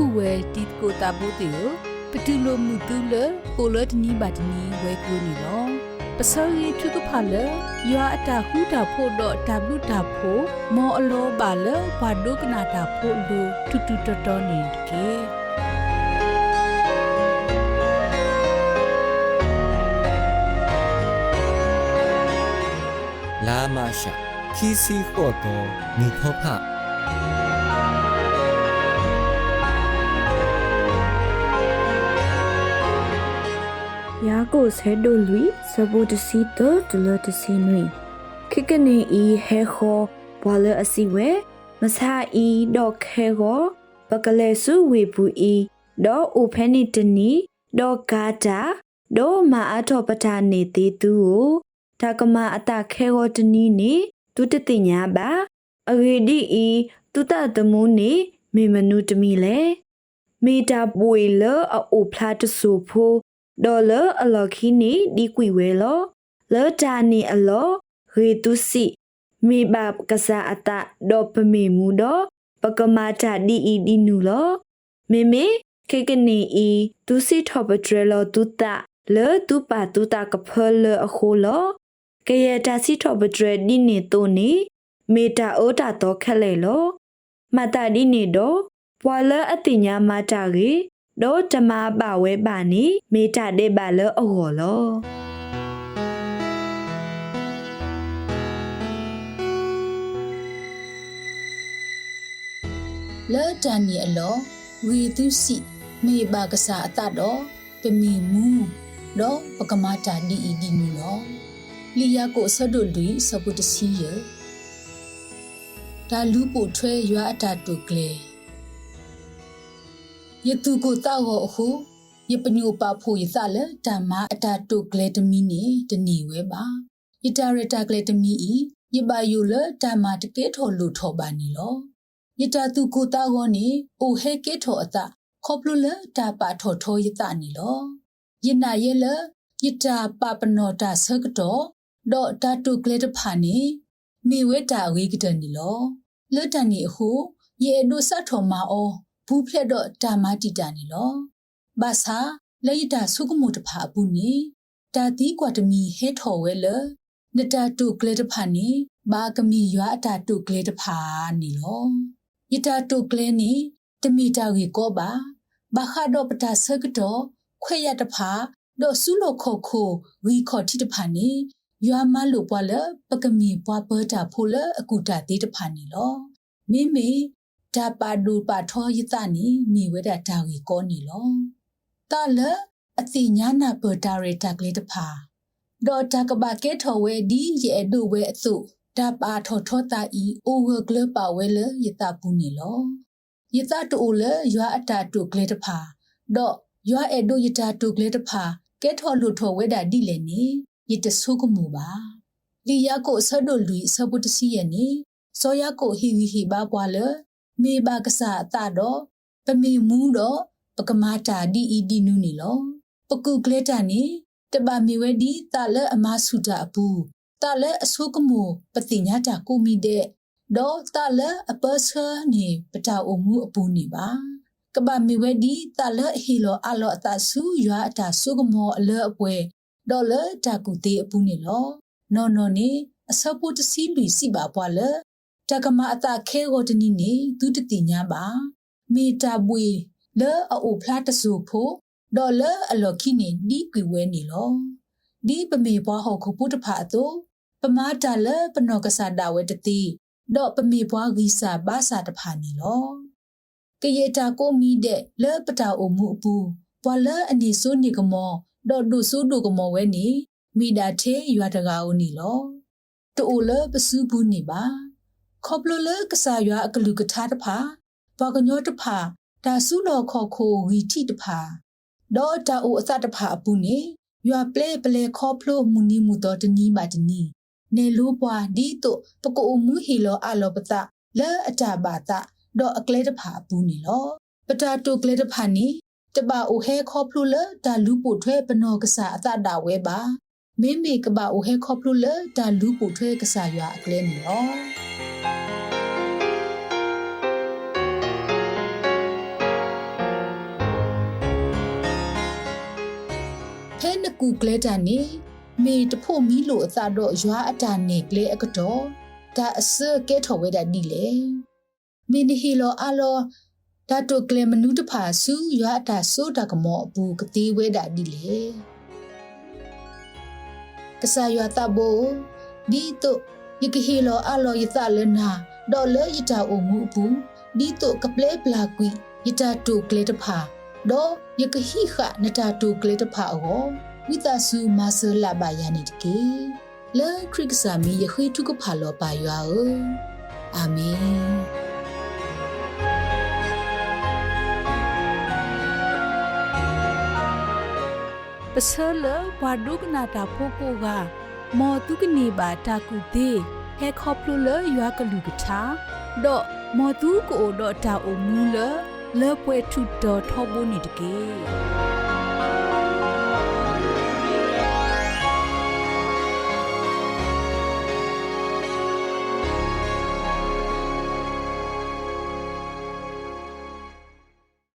ကူဝဲတီကိုတာပိုတေကိုပတူလိုမှုတူလပိုလတနီဘာတနီဝဲကူနီလောပစောရီထုကဖလယွာအတာခုတာဖို့တော့တဘလူတာဖို့မောအလောပါလဘာဒုကနာတာဖို့လူတူတူတတော်နေကေလာမရှာခီစီခော့တော့မိခောဖ ကိုဆဲဒိုလူစဘူတစီတဒလတစီနွေခိကနေဤဟဲခောဘွာလအစီဝဲမဆာဤဒေါခဲကိုပကလေစုဝေပူဤဒေါအိုဖဲနီတနီဒေါကာတာဒေါမာအထောပတာနေသေးသူကိုတာကမအတခဲကိုတနီနေသူတတိညာပါအဂေဒီဤသူတတမူနေမေမနုတမီလေမေတာပွေလအိုဖလာတဆူဖို ဒေါ်လာအလော်ခီနီဒီကွီဝဲလောလောတာနီအလောရေတုစီမိဘကစားအတဒေါ်ပမေမူတော့ပကမာတာဒီအီဒီနူလောမေမေခေကနေဤသူစီထောပဒရလောတူတာလေတူပါတူတာကဖလအခုလောကရတာစီထောပဒရဒီနေတိုနေမေတာအိုတာတော့ခက်လေလောမတာဒီနေတော့ပွာလအတိညာမတာကြီး ဒေါ်တမပါဝဲပါနီမေတာတဲ့ပါလအော်လောလဲတန်နီအလောဝီသူစီမေဘာကစားအတတော့ပမီမူတော့ပကမာတာဒီအီဒီနူလောလီယာကိုဆဒုလူစပုတစီယဒါလူပိုထွဲရွာအတာတုကလေ ယတုကိုတောက်ဟောအခုယပညိုပါဖို့ယသလဲဓမ္မအတာတုကလေတမီနေတနီဝဲပါယတာရတာကလေတမီဤယပါယုလဓမ္မတကဲထော်လူထော်ပါနီလောယတတုကိုတာဂောနေအိုဟဲကေထောအတခေါပလူလတာပါထောထောယတနီလောယနာယေလယတာပပနောတာဆကတောဒေါ်တာတုကလေတဖာနေမိဝဲတာဝေကတနီလောလွတ်တန်နီအခုယေဒုဆတ်ထောမာအော ဘူးဖလက်တော့တာမတီတာနီလောဘာသာလေယတာဆုကမှုတဖာဘူးနီတာတီကွာတမီဟဲထော်ဝဲလနတာတုကလေတဖာနေဘာကမီရွာတာတုကလေတဖာနီလောယတာတုကလဲနီတမီတာဝီကောပါဘာခါတော့ပတာဆကတော့ခွေရတဖာတော့ဆုလို့ခုတ်ခုဝီခေါ်တိတဖာနီရွာမလို့ပွားလပကမီပွားပတာဖိုလအကူတာတေးတဖာနီလောမိမိ ဒါပါဒူပါထောယတနီမိဝဲတာတာဝီကောနီလောတာလအတိညာနာပတာရတာကလေးတဖာဒေါ်တာကဘာကဲထော်ဝဲဒီရဲ့ဒုဝဲအစုဒါပါထောထောတာဤအိုဝဂလပါဝဲလယတပူနေလောယတတူလရွာအတာတုကလေတဖာတော့ရွာအဲ့တို့ယတတုကလေတဖာကဲထောလူထောဝဲတာဒီလေနေယတဆုကမှုပါလီယာကိုဆဒိုလူဆပုတစီယနေစောရကိုဟီဟီဟီပါပွာလ မေဘာကဆာအတာတော့ပမီမူးတော့ပကမာတာဒီအီဒီနူနေလောပကုကလေတာနေတပါမီဝဲဒီတာလအမဆုတာအပူတာလဲအဆုကမှုပတိညာတာကိုမိတဲ့ဒေါ်တာလဲအပစနေပတာအမှုအပူနေပါကဘာမီဝဲဒီတာလဲဟီလောအလောအတဆူရွာအတာဆုကမောအလဲအပွဲဒေါ်လဲတာကူတေအပူနေလောနော်နော်နေအစပုတစီလူစီပါပွာလဲ တကမအတခဲကိုတနီနေသူတတိညာပါမေတာပွေလဲအိုဖလာတဆူဖို့ဒေါ်လဲအလော်ခိနေဒီကွေဝဲနေလောဒီပမေဘွားဟောခုပုတဖာအတူပမာတာလပနောကဆာဒဝဲတတိဒေါပမေဘွားဂီစာဘာစာတဖာနေလောကရေတာကိုမီတဲ့လေပတာအုံမှုအပူဘွာလအနေဆိုးနေကမောဒေါဒုဆိုးဒုကမောဝဲနေမိဒါသေးရွာတကာဦးနေလောတူလပစုဘူးနေပါ ခေါပလလကဆာရွာအကလူကထားတဖာဘောကညောတဖာဒါစုလောခေါ်ခိုဝီတိတဖာဒေါတာအိုအစတဖာအပူနေရွာပလဲပလဲခေါပလို့မူနီမူတော်တနီးပါတနီးနေလိုပွားဒီတုပကိုမူဟီလောအလောပတလဲအတာပါတဒေါ်အကလဲတဖာပူနေလောပတာတုကလဲတဖာနီတပါအိုဟဲခေါပလို့လဒါလူပိုထွဲပနောကဆာအတတာဝဲပါမေမေကပါအိုဟဲခေါပလို့လဒါလူပိုထွဲကဆာရွာအကလဲနေလော ကူကလဲတာနေမေတဖို့မီလို့အသာတော့ရွာအတာနေကလေအကတော့ဒါအစကဲထော်ဝဲတာဒီလေမင်းဟီလောအလောဒါတုကလေမနုတဖာစုရွာအတာဆိုတာကမောအဘူးကတိဝဲတာဒီလေကဆာရွာတဘောဒီတော့ယကဟီလောအလောယသလနာဒေါ်လေယတာအုံမှုဘူးဒီတော့ကပလေပလာကွီယတာတုကလေတဖာ ဒေါ်ယကဟီခနတာတုကလေတဖာအောဝိတဆူမဆလဘယာနိတကေလေခရစ်ဆာမီယခိတုကဖာလောပါရွာအာမင်ပစလဘဝဒုကနာတာဖိုကိုကမောတုကနေပါတာကူသေးဟဲခေါပလူလရွာကလူကထာဒေါမောတုကိုဒေါတာအုံမူလ လေပွဲထုတော်ထောဘုန်နေတကေ